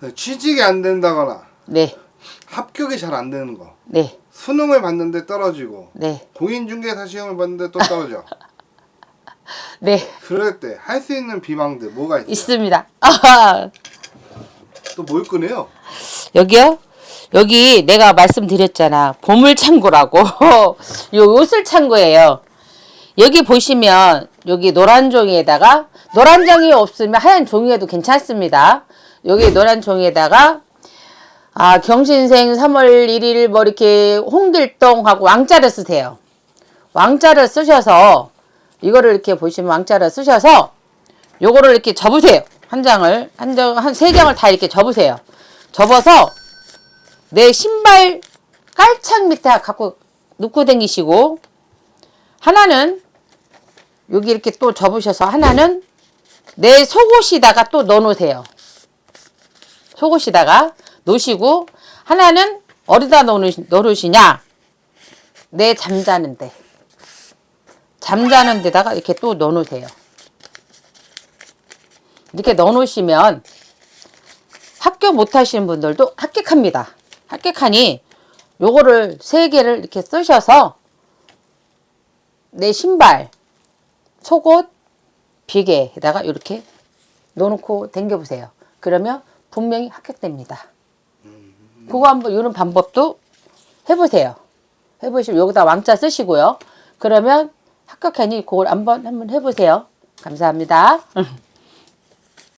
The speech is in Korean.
네, 취직이 안 된다거나 네, 합격이 잘 안 되는 거 네, 수능을 봤는데 떨어지고 네, 공인중개사 시험을 봤는데 또 떨어져 네, 그럴 때 할 수 있는 비방들 뭐가 있어요? 있습니다. 아하, 또뭘 꺼내요? 여기요? 여기 내가 말씀드렸잖아. 보물 창고라고. 요 옷을 창고예요. 여기 보시면 여기 노란 종이에다가 노란 종이 없으면 하얀 종이에도 괜찮습니다. 여기 노란 종이에다가 아 경신생 3월 1일 뭐 이렇게 홍길동하고 왕자를 쓰세요. 왕자를 쓰셔서 이거를 이렇게 보시면 왕자를 쓰셔서 요거를 이렇게 접으세요. 한 장을 한 장 한 세 장을 다 이렇게 접으세요. 접어서 내 신발 깔창 밑에 갖고 놓고 다니시고 하나는 여기 이렇게 또 접으셔서 하나는 내 속옷에다가 또 넣어 놓으세요. 속옷에다가 놓으시고 하나는 어디다 넣으시- 넣으시냐? 내 잠자는 데. 잠자는 데다가 이렇게 또 넣어 놓으세요. 이렇게 넣어 놓으시면 합격 못 하시는 분들도 합격합니다. 합격하니 요거를 세 개를 이렇게 쓰셔서 내 신발, 속옷, 비계에다가 이렇게 넣어놓고 당겨 보세요. 그러면 분명히 합격됩니다. 그거 한번 이런 방법도 해보세요. 해보시면 여기다 왕자 쓰시고요. 그러면 합격하니 그걸 한번 한번 해보세요. 감사합니다.